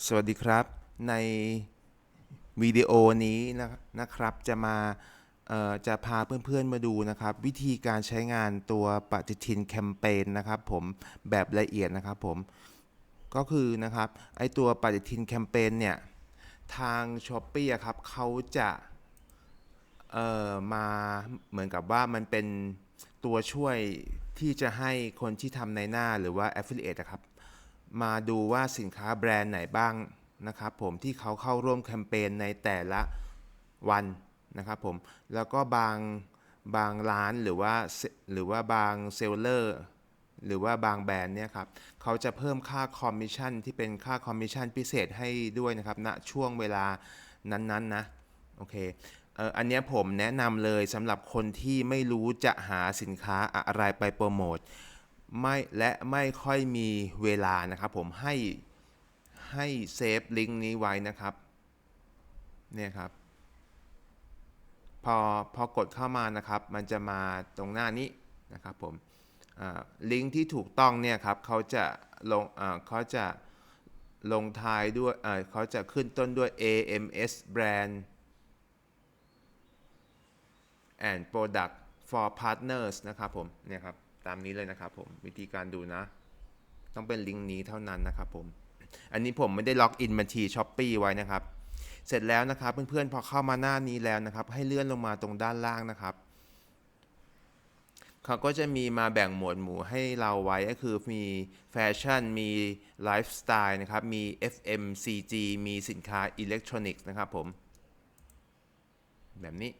สวัสดีครับ ในวิดีโอนี้นะนะครับจะมาจะพาเพื่อนๆมาดูนะครับ วิธีการใช้งานตัวปฏิทินแคมเปญนะครับผมแบบละเอียดนะครับผมก็คือนะครับไอตัวปฏิทินแคมเปญเนี่ยทาง s h อ p e e ครับเขาจะเอ่อมาเหมือนกับว่ามันเป็นตัวช่วยที่จะให้คนที่ทำในหน้าหรือว่า Affiliate นะครับ มาดูว่าสินค้าแบรนด์ไหนบ้างนะครับผมที่เขาเข้าร่วมแคมเปญในแต่ละวันนะครับผมแล้วก็บางบางร้านหรือว่าหรือว่าบางเซลเลอร์หรือว่าบางแบรนด์เนี่ยครับเขาจะเพิ่มค่าคอมมิชชั่นที่เป็นค่าคอมมิชชั่นพิเศษให้ด้วยนะครับณช่วงเวลานั้นๆนะโอเคเอ่ออันนี้ผมแนะนำเลยสำหรับคนที่ไม่รู้จะหาสินค้าอะไรไปโปรโมท ไม่และไม่ค่อยมีเวลานะครับ ผมให้ให้เซฟลิงก์นี้ไว้นะครับเนี่ยครับ พอพอกดเข้ามานะครับ มันจะมาตรงหน้านี้นะครับผมลิงก์ที่ถูกต้องเนี่ยครับเขาจะลงเขาจะลงท้ายด้วยเขาจะขึ้นต้นด้วย AMS brand and product for partners นะครับผมเนี่ยครับ ตามนี้เลยนะครับผมวิธีการดูนะ ต้องเป็นลิงก์นี้เท่านั้นนะครับผม อันนี้ผมไม่ได้ล็อกอินบัญชี s h อ p e e ไว้นะครับ เสร็จแล้วนะครับเพื่อนๆพอเข้ามาหน้านี้แล้วนะครับ ให้เลื่อนลงมาตรงด้านล่างนะครับเขาก็จะมีมาแบ่งหมวดหมู่ให้เราไว้ก็คือมีแฟชั่น มีไลฟ์สไตล์นะครับ มี FMCG มีสินค้าอิเล็กทรอนิกส์นะครับผม แบบนี้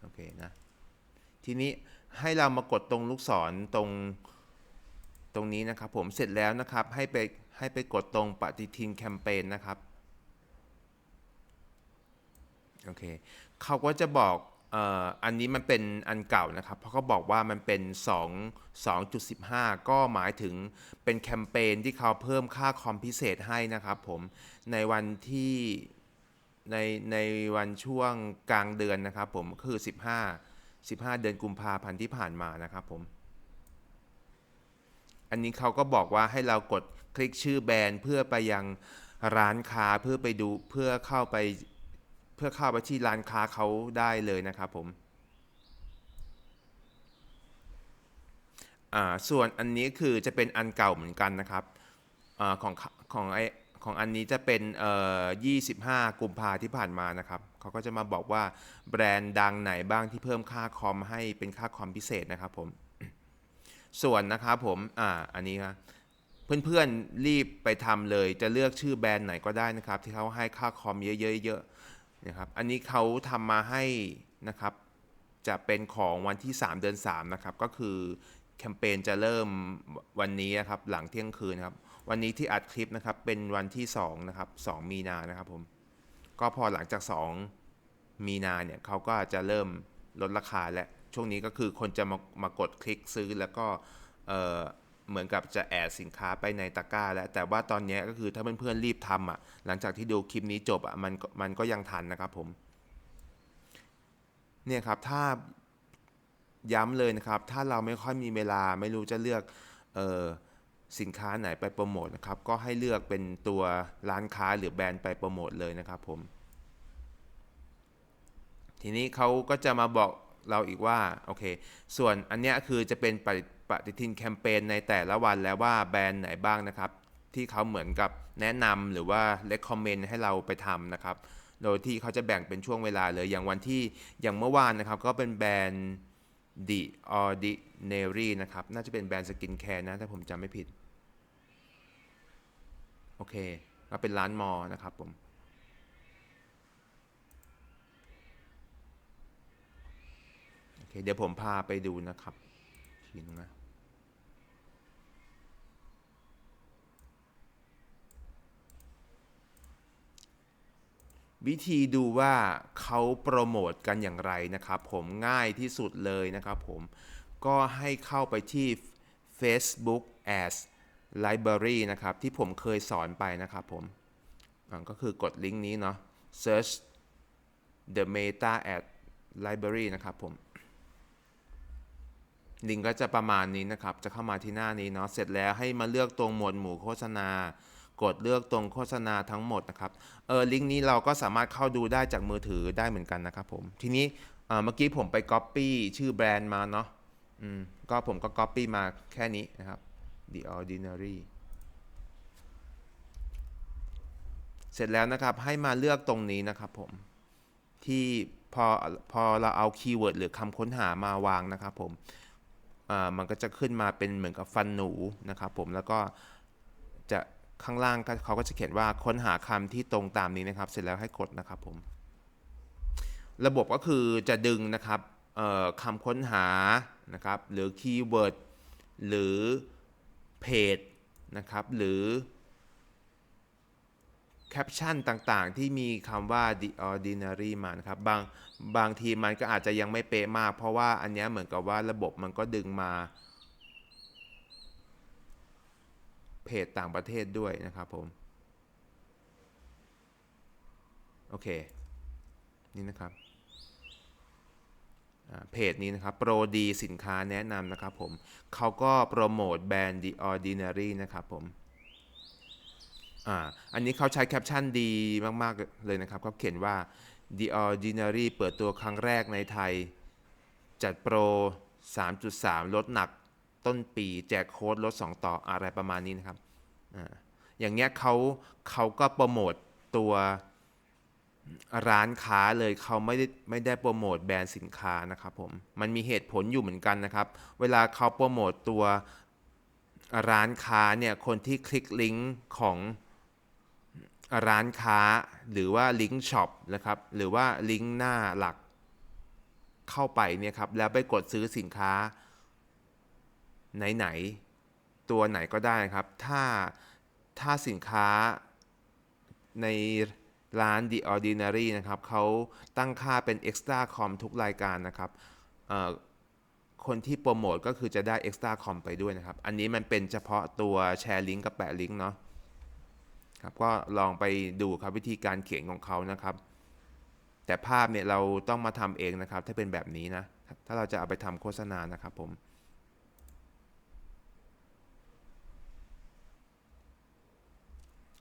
โอเคนะ ทีนี้ ให้เรามากดตรงลูกศรตรงตรงนี้นะครับ ผมเสร็จแล้วนะครับให้ไปให้ไปกดตรงปฏิทินแคมเปญนะครับโอเคเขาก็จะบอกเอ่ออันนี้มันเป็นอันเก่านะครับ เพราะเขาบอกว่ามันเป็น 2 2.15 ก็หมายถึงเป็นแคมเปญที่เขาเพิ่มค่าคอมพิเศษให้นะครับผมในวันที่ในในวันช่วงกลางเดือนนะครับผมคือ 15 15 เดือนกุมภาพันธ์ที่ผ่านมานะครับผม อันนี้เขาก็บอกว่าให้เรากดคลิกชื่อแบรนด์เพื่อไปยังร้านค้าเพื่อไปดูเพื่อเข้าไปเพื่อเข้าไปที่ร้านค้าเขาได้เลยนะครับผมส่วนอันนี้คือจะเป็นอันเก่าเหมือนกันนะครับอของของไอ ของอันนี้จะเป็นเอ่อ25 กุมภาที่ผ่านมานะครับเขาก็จะมาบอกว่าแบรนด์ดังไหนบ้างที่เพิ่มค่าคอมให้เป็นค่าคอมพิเศษนะครับผมส่วนนะครับผมอ่าอันนี้ครับเพื่อนๆรีบไปทำเลย จะเลือกชื่อแบรนด์ไหนก็ได้นะครับ ที่เขาให้ค่าคอมเยอะๆนะครับอันนี้เขาทำมาให้นะครับ จะเป็นของวันที่ 3 เดือน3นะครับก็คือแคมเปญจะเริ่มวันนี้นะครับหลังเที่ยงคืนครับ วันนี้ที่อัดคลิปนะครับเป็นวันที่2นะครับ2มีนานะครับผมก็พอหลังจาก 2 มีนาเนี่ยเขาก็จะเริ่มลดราคาและช่วงนี้ก็คือคนจะมามากดคลิกซื้อแล้วก็เออเหมือนกับจะแอดสินค้าไปในตะกร้า แล้วแต่ว่าตอนนี้ก็คือถ้าเพื่อนๆรีบทำอะหลังจากที่ดูคลิปนี้จบอะมันมันก็ยังทันนะครับผมเนี่ยครับถ้าย้ำเลยนะครับ ถ้าเราไม่ค่อยมีเวลาไม่รู้จะเลือกเออ สินค้าไหนไปโปรโมทนะครับ ก็ให้เลือกเป็นตัวร้านค้าหรือแบรนด์ไปโปรโมทเลยนะครับผม ทีนี้เขาก็จะมาบอกเราอีกว่าโอเค ส่วนอันนี้คือจะเป็นปฏิปฏิทินแคมเปญในแต่ละวันแล้วว่าแบรนด์ไหนบ้างนะครับ ที่เขาเหมือนกับแนะนำหรือว่า recommend ให้เราไปทำนะครับ โดยที่เขาจะแบ่งเป็นช่วงเวลาเลยอย่างวันที่อย่างเมื่อวานนะครับ ก็เป็นแบรนด์ The Ordinary นะครับ น่าจะเป็นแบรนด์สกินแคร์นะ ถ้าผมจำไม่ผิด โอเคก็เป็นร้านมอนะครับผมโอเคเดี๋ยวผมพาไปดูนะครับทีนึงนะวิธีดูว่าเขาโปรโมทกันอย่างไรนะครับ ผมง่ายที่สุดเลยนะครับผมก็ให้เข้าไปที่ Facebook as Library นะครับ ที่ผมเคยสอนไปนะครับผมก็คือกดลิงก์นี้เนาะ search the meta ad library นะครับผม ลิงก์ก็จะประมาณนี้นะครับ จะเข้ามาที่หน้านี้เนาะ เสร็จแล้วให้มาเลือกตรงหมวดหมู่โฆษณา กดเลือกตรงโฆษณาทั้งหมดนะครับ เออ ลิงก์นี้เราก็สามารถเข้าดูได้จากมือถือได้เหมือนกันนะครับผม ทีนี้เเมื่อกี้ผมไป Copy ชื่อแบรนด์มาเนาะ อืม ก็ผมก็ Copy มาแค่นี้นะครับ The Ordinary เสร็จแล้วนะครับให้มาเลือกตรงนี้นะครับผม ที่พอพอเราเอาคีย์เวิร์ดหรือคำค้นหามาวางนะครับผมมันก็จะขึ้นมาเป็นเหมือนกับฟันหนูนะครับผมแล้วก็จะข้างล่างเขาก็จะเขียนว่าค้นหาคำที่ตรงตามนี้นะครับ เสร็จแล้วให้กดนะครับผม ระบบก็คือจะดึงนะครับคำค้นหานะครับ หรือคีย์เวิร์ดหรือ เพจนะครับหรือแคปชั่นต่างๆ ที่มีคำว่า the ordinary มานะครับบางบางทีมันก็อาจจะยังไม่เป๊ะมาก เพราะว่าอันนี้เหมือนกับว่าระบบมันก็ดึงมา เพจต่างประเทศด้วยนะครับผม โอเค นี่นะครับ เพจนี้นะครับโปรดีสินค้าแนะนำนะครับผมเขาก็โปรโมทแบรนด์ The Ordinary นะครับผมอ่าอันนี้เขาใช้แคปชั่นดีมากๆเลยนะครับเขาเขียนว่า The Ordinary เปิดตัวครั้งแรกในไทย จัดโปร 3.3 ลดหนักต้นปีแจกโค้ดลด 2 ต่ออะไรประมาณนี้นะครับอ่าอย่างเงี้ยเขาเขาก็โปรโมตตัว ร้านค้าเลยเขาไม่ได้ไม่ได้โปรโมทแบรนด์สินค้านะครับผมมันมีเหตุผลอยู่เหมือนกันนะครับ เวลาเขาโปรโมตตัวร้านค้าเนี่ยคนที่คลิกลิงก์ของร้านค้าหรือว่าลิงก์ช็อปนะครับหรือว่าลิงก์หน้าหลักเข้าไปเนี่ยครับแล้วไปกดซื้อสินค้า ไหน ๆ ตัวไหนก็ได้นะครับ ถ้าถ้าสินค้าใน ร้าน The Ordinary นะครับเขาตั้งค่าเป็น Extra Com ทุกรายการนะครับคนที่โปรโมทก็คือจะได้ Extra Com ไปด้วยนะครับ อันนี้มันเป็นเฉพาะตัวแชร์ลิงก์กับแปะลิงก์เนาะครับก็ลองไปดูครับวิธีการเขียนของเขานะครับ แต่ภาพเนี่ยเราต้องมาทำเองนะครับ ถ้าเป็นแบบนี้นะ ถ้าเราจะเอาไปทำโฆษณานะครับผม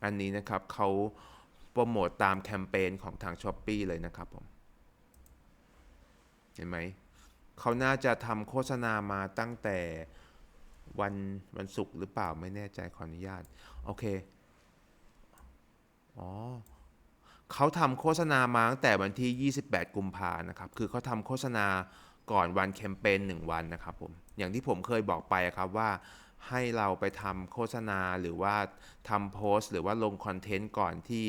อันนี้นะครับเขา โปรโมตตามแคมเปญของทาง s h อ p e e เลยนะครับผม เห็นไหม เขาน่าจะทำโฆษณามาตั้งแต่วันวันศุกร์หรือเปล่าไม่แน่ใจขออนุญาต โอเค อ๋อเขาทำโฆษณามาตั้งแต่วันที่ 28 กุมภานะครับ คือเขาทำโฆษณาก่อนวันแคมเปญ1วันนะครับผม อย่างที่ผมเคยบอกไปครับว่า ให้เราไปทำโฆษณาหรือว่าทำโพสต์ หรือว่าลงคอนเทนต์ก่อนที่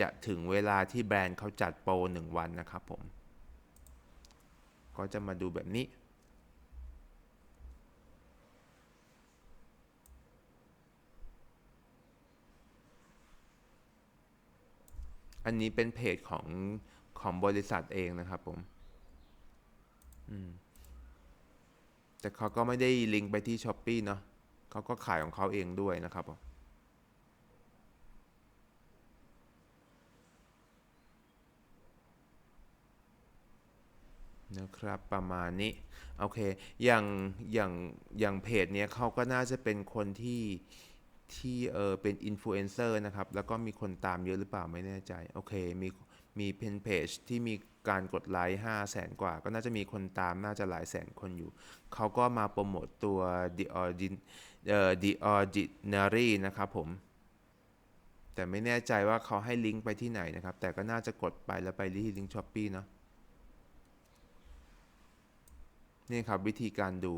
จะถึงเวลาที่แบรนด์เขาจัดโปร 1 วันนะครับผม ก็จะมาดูแบบนี้ อันนี้เป็นเพจของของบริษัทเองนะครับผม อืมแต่เขาก็ไม่ได้ลิงก์ไปที่ s h อ p e e เนาะ เขาก็ขายของเขาเองด้วยนะครับนะครับประมาณนี้โอเคอย่างอย่างอย่างเพจเนี้ยเขาก็น่าจะเป็นคนที่ที่เออเป็นอินฟลูเอนเซอร์นะครับ แล้วก็มีคนตามเยอะหรือเปล่าไม่แน่ใจ โอเค มี มีเพนเพจที่มีการกดไลค์ห้าแสนกว่า ก็น่าจะมีคนตามน่าจะหลายแสนคนอยู่ เขาก็มาโปรโมตตัว The Ordin เอ่อ The Ordinary นะครับผม แต่ไม่แน่ใจว่าเขาให้ลิงก์ไปที่ไหนนะครับ แต่ก็น่าจะกดไปแล้วไปที่ลิงก์ช้อปปีเนาะนี่ครับวิธีการดู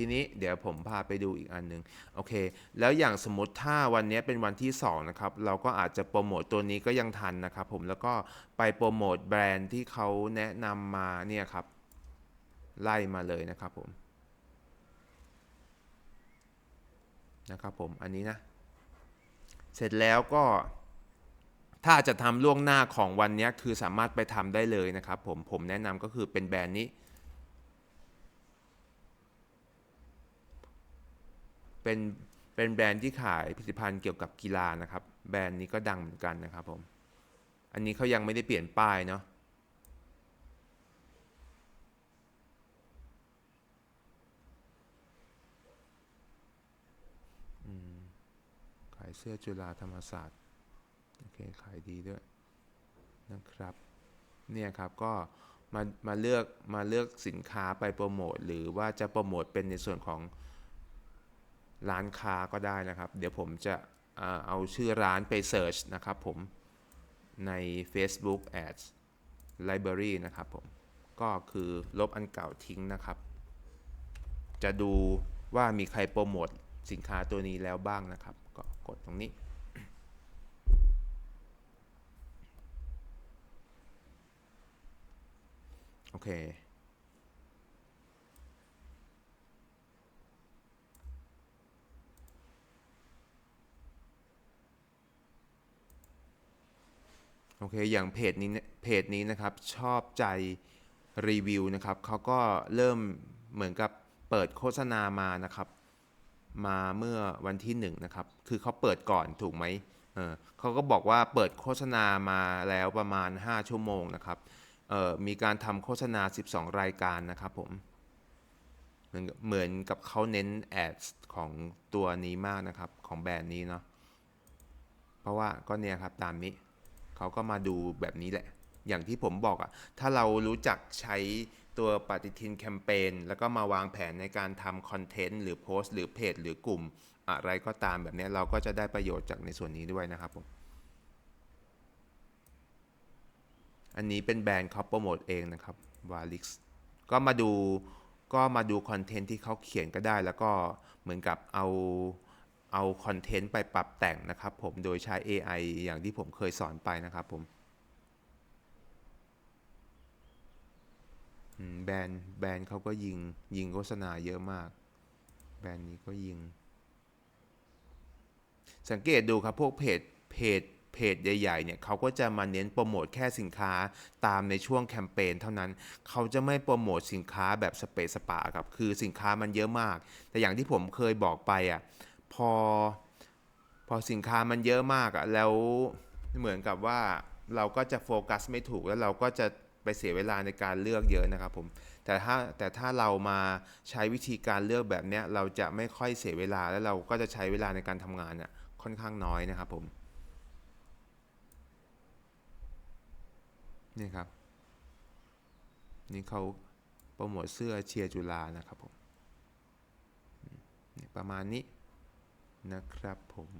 ทีนี้เดี๋ยวผมพาไปดูอีกอันหนึ่งโอเค แล้วอย่างสมมติถ้าวันนี้เป็นวันที่2นะครับเราก็อาจจะโปรโมตตัวนี้ก็ยังทันนะครับผมแล้วก็ไปโปรโมทแบรนด์ที่เขาแนะนำมาเนี่ยครับไล่มาเลยนะครับผมนะครับผมอันนี้นะ เสร็จแล้วก็ถ้าจะทำล่วงหน้าของวันนี้คือสามารถไปทำได้เลยนะครับผมผมแนะนำก็คือเป็นแบรนด์นี้ เป็นเป็นแบรนด์ที่ขายผลิตภัณฑ์เกี่ยวกับกีฬานะครับ แบรนด์นี้ก็ดังเหมือนกันนะครับผม อันนี้เขายังไม่ได้เปลี่ยนป้ายเนาะขายเสื้อจุฬาธรรมศาสตร์ โอเค ขายดีด้วยนะครับ เนี่ยครับก็มามาเลือกมาเลือกสินค้าไปโปรโมท หรือว่าจะโปรโมทเป็นในส่วนของ ร้านค้าก็ได้นะครับ เดี๋ยวผมจะเอาชื่อร้านไปเ e ิร์ชนะครับผมใน Facebook Ads Library นะครับผม ก็คือลบอันเก่าทิ้งนะครับ จะดูว่ามีใครโปรโมทสินค้าตัวนี้แล้วบ้างนะครับ ก็กดตรงนี้ โอเค โอเคอย่างเพจนี้เพจนี้นะครับชอบใจรีวิวนะครับเขาก็เริ่มเหมือนกับเปิดโฆษณามานะครับ มาเมื่อวันที่หนึ่งนะครับ คือเขาเปิดก่อนถูกไหมเออเขาก็บอกว่าเปิดโฆษณามาแล้วประมาณ 5 ชั่วโมงนะครับเออมีการทำโฆษณา 12 รายการนะครับผมเหมือนเหมือนกับเขาเน้นแอดของตัวนี้มากนะครับ ของแบรนด์นี้เนาะเพราะว่าก็เนี่ยครับตามนี้ เขาก็มาดูแบบนี้แหละ อย่างที่ผมบอกอะ่ะ ถ้าเรารู้จักใช้ตัวปฏิทินแคมเปญแล้วก็มาวางแผนในการทำคอนเทนต์หรือโพสต์หรือเพจหรือกลุ่มอะไรก็ตามแบบนี้เราก็จะได้ประโยชน์จากในส่วนนี้ด้วยนะครับผมอันนี้เป็นแบรนด์เขาโปรโมทเองนะครับ w a l i x ก็มาดูก็มาดูคอนเทนต์ที่เขาเขียนก็ได้ แล้วก็เหมือนกับเอา เอาคอนเทนต์ไปปรับแต่งนะครับผมโดยใช้ AI อย่างที่ผมเคยสอนไปนะครับผมแบรนด์แบรนด์เขาก็ยิงยิงโฆษณาเยอะมาก แบรนด์นี้ก็ยิง สังเกตดูครับพวกเพจเพจเพจใหญ่ๆเนี่ยเขาก็จะมาเน้นโปรโมทแค่สินค้าตามในช่วงแคมเปญเท่านั้น เขาจะไม่โปรโมทสินค้าแบบสเปซสปาครับคือสินค้ามันเยอะมาก แต่อย่างที่ผมเคยบอกไปอะ พอพอสินค้ามันเยอะมากอะแล้วเหมือนกับว่าเราก็จะโฟกัสไม่ถูกแล้วเราก็จะไปเสียเวลาในการเลือกเยอะนะครับผมแต่ถ้าแต่ถ้าเรามาใช้วิธีการเลือกแบบเนี้ยเราจะไม่ค่อยเสียเวลาแล้วเราก็จะใช้เวลาในการทำงานอะค่อนข้างน้อยนะครับผมนี่ครับ นี่เขาโปรโมทเสื้อเชียร์จุฬานะครับผมประมาณนี้ นะครับผม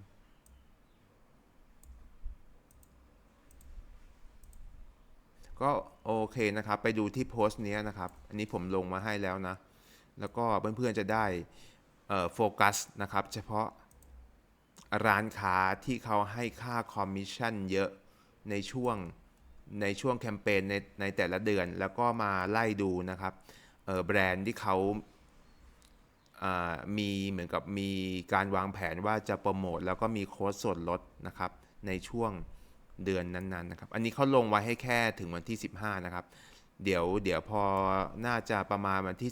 ก็โอเคนะครับ ไปดูที่โพสต์นี้นะครับ อันนี้ผมลงมาให้แล้วนะ แล้วก็เพื่อนๆจะได้โฟกัสนะครับ เฉพาะร้านค้าที่เขาให้ค่าคอมมิชชั่นเยอะในช่วงในช่วงแคมเปญในในแต่ละเดือน แล้วก็มาไล่ดูนะครับแบรนด์ที่เขาอ่า มีเหมือนกับมีการวางแผนว่าจะโปรโมทแล้วก็มีโค้ดส่วนลดนะครับในช่วงเดือนนั้นๆนะครับ อันนี้เขาลงไว้ให้แค่ถึงวันที่ 15 นะครับ เดี๋ยวเดี๋ยวพอน่าจะประมาณวันที่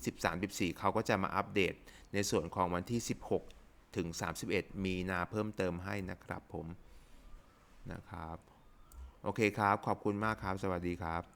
13-14 เขาก็จะมาอัปเดตในส่วนของวันที่ 16 ถึง 31 มีนาเพิ่มเติมให้นะครับผมนะครับ โอเคครับ ขอบคุณมากครับ สวัสดีครับ